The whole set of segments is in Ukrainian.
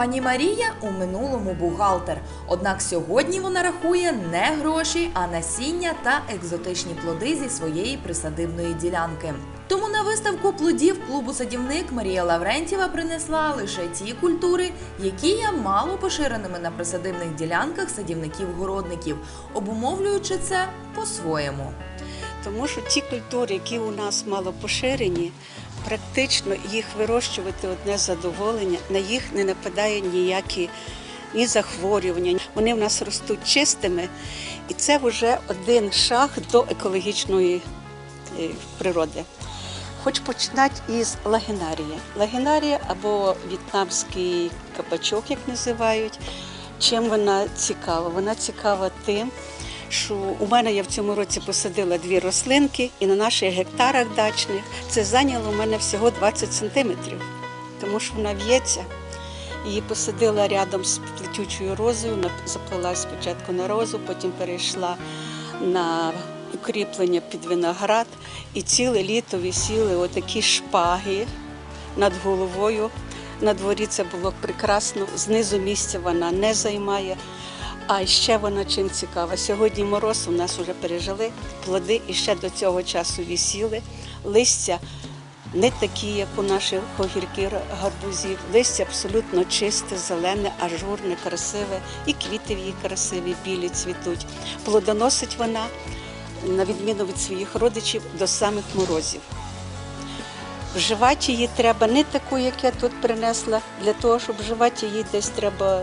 Пані Марія у минулому бухгалтер. Однак сьогодні вона рахує не гроші, а насіння та екзотичні плоди зі своєї присадибної ділянки. Тому на виставку плодів клубу садівник Марія Лаврентєва принесла лише ті культури, які є мало поширеними на присадибних ділянках садівників-городників, обумовлюючи це по-своєму. Тому що ті культури, які у нас мало поширені, практично їх вирощувати одне задоволення, на їх не нападає ніякі ні захворювання. Вони в нас ростуть чистими, і це вже один шаг до екологічної е, природи. Хоч починати із лагінарії. Лагінарія або в'єтнамський кабачок, як називають. Чим вона цікава? Вона цікава тим, що у мене я в цьому році посадила дві рослинки, і на наших гектарах дачних це зайняло у мене всього 20 сантиметрів, тому що вона в'ється. Її посадила рядом з плетючою розою, заплела спочатку на розу, потім перейшла на укріплення під виноград, і ціле літо висіли отакі шпаги над головою. На дворі це було прекрасно, знизу місця вона не займає. А ще вона чим цікава. Сьогодні мороз у нас вже пережили, плоди і ще до цього часу висіли. Листя не такі, як у наших огірків гарбузів. Листя абсолютно чисте, зелене, ажурне, красиве, і квіти в її красиві, білі цвітуть. Плодоносить вона, на відміну від своїх родичів, до самих морозів. Вживати її треба не таку, як я тут принесла. Для того, щоб вживати її десь треба,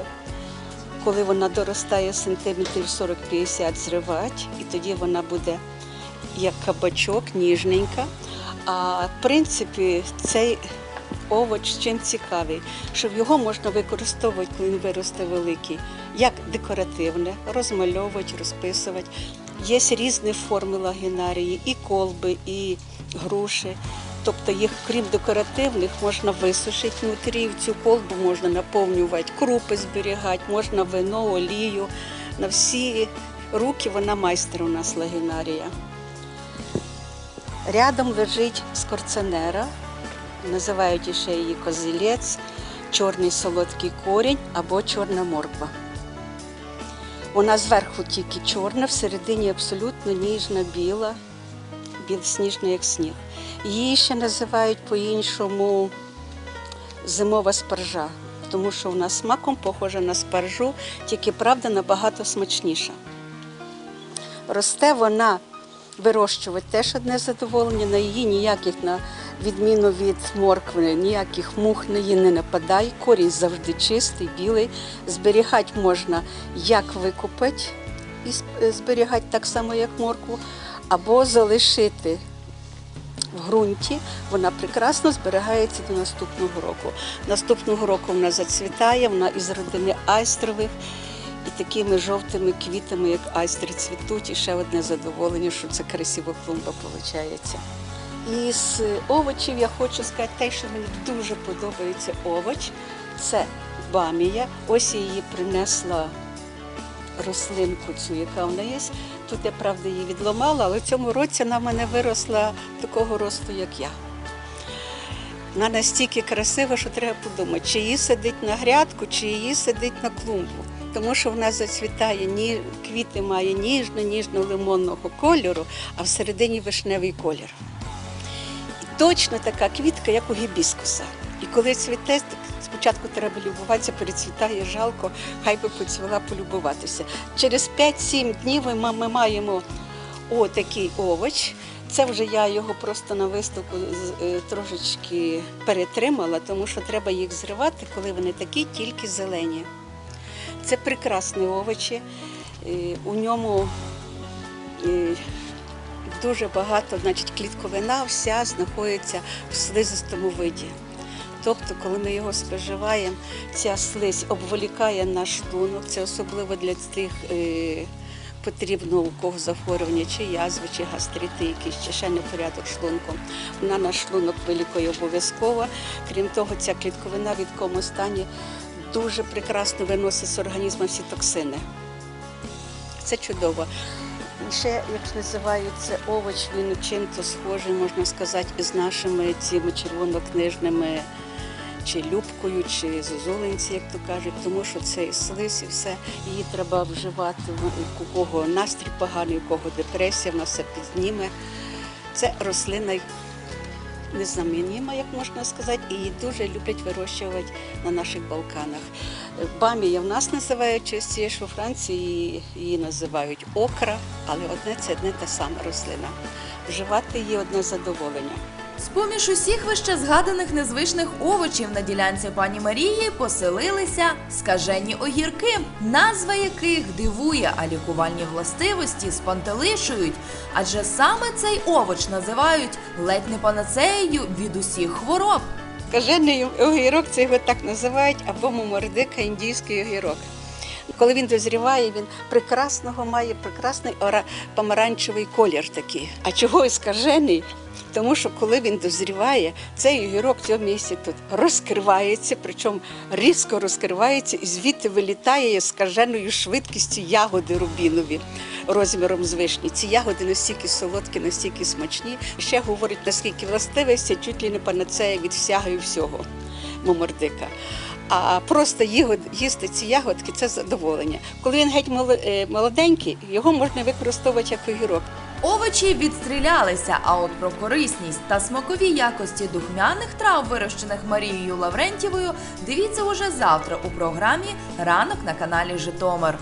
коли вона доростає сантиметрів 40-50, зривати, і тоді вона буде як кабачок, ніжненька. А в принципі, цей овоч чим цікавий, що його можна використовувати, коли він виросте великий, як декоративне, розмальовувати, розписувати. Є різні форми лагінарії, і колби, і груші. Тобто їх, крім декоративних, можна висушити внутрі, в цю колбу можна наповнювати крупи, зберігати, можна вино, олію. На всі руки вона майстер у нас лагінарія. Рядом лежить скорценера, називають ще її козилець, чорний солодкий корінь або чорна морква. Вона зверху тільки чорна, всередині абсолютно ніжна, біла, білосніжна, як сніг. Її ще називають по-іншому зимова спаржа, тому що вона смаком похожа на спаржу, тільки правда набагато смачніша. Росте вона вирощувати теж одне задоволення, на її ніяких, на відміну від моркви, ніяких мух на її не нападає. Корінь завжди чистий, білий. Зберігати можна як викупити і зберігати так само, як моркву, або залишити в ґрунті. Вона прекрасно зберігається до наступного року. Наступного року вона зацвітає, вона із родини айстрових. І такими жовтими квітами, як айстри, цвітуть, і ще одне задоволення, що це красива клумба виходить. Із овочів я хочу сказати те, що мені дуже подобається овоч. Це бамія. Ось я її принесла рослинку цю, яка в неї є. Тут я правда її відломала, але в цьому році вона в мене виросла такого росту, як я. Вона настільки красива, що треба подумати, чи її сидить на грядку, чи її сидить на клумбу. Тому що вона зацвітає, квіти має ніжно-ніжно-лимонного кольору, а всередині вишневий колір. І точно така квітка, як у гібіскуса. І коли цвіте, спочатку треба любуватися, перецвітає жалко, хай би поцвіла полюбуватися. Через 5-7 днів ми, маємо отакий овоч. Це вже я його просто на виставку е, трошечки перетримала, тому що треба їх зривати, коли вони такі, тільки зелені. Це прекрасні овочі. Е, У ньому е, дуже багато, значить, клітковина вся знаходиться в слизистому виді. Тобто, коли ми його споживаємо, ця слизь обволікає наш шлунок. Це особливо для тих е, потрібно у кого захворювання, чи язви, чи гастрити, якісь чи ще непорядок шлунку. Вона наш шлунок вилікує обов'язково. Крім того, ця клітковина в відкому стані дуже прекрасно виносить з організму всі токсини. Це чудово. Ще, як називається овоч, він чим-то схожий, можна сказати, із нашими цими червонокнижними чи любкою, чи зозулинці, як то кажуть, тому що це і слиз, і все. Її треба вживати у кого настрій поганий, у кого депресія, вона все підніме. Це рослина незамінима, як можна сказати, і її дуже люблять вирощувати на наших Балканах. Бамія в нас називають частіше, у Франції її називають окра, але одне це одне та сама рослина. Вживати її одне задоволення. З-поміж усіх вище згаданих незвичних овочів на ділянці пані Марії поселилися скажені огірки, назва яких дивує, а лікувальні властивості спантелишують. Адже саме цей овоч називають ледь не панацеєю від усіх хвороб. Кажений огірок, це його так називають, або мумордика, індійський огірок. Коли він дозріває, він прекрасного має прекрасний помаранчевий колір такий. А чого і скажений? Тому що коли він дозріває, цей огірок в цьому місці тут розкривається, причому різко розкривається і звідти вилітає скаженою швидкістю ягоди рубінові розміром з вишні. Ці ягоди настільки солодкі, настільки смачні. Ще говорить, наскільки властивість, чуть ли не панацея від всього і всього мумордика. А просто їсти ці ягодки це задоволення. Коли він геть е, молоденький, його можна використовувати як огірок. Овочі відстрілялися, а от про корисність та смакові якості духмяних трав, вирощених Марією Лаврентівою, дивіться уже завтра у програмі Ранок на каналі Житомир.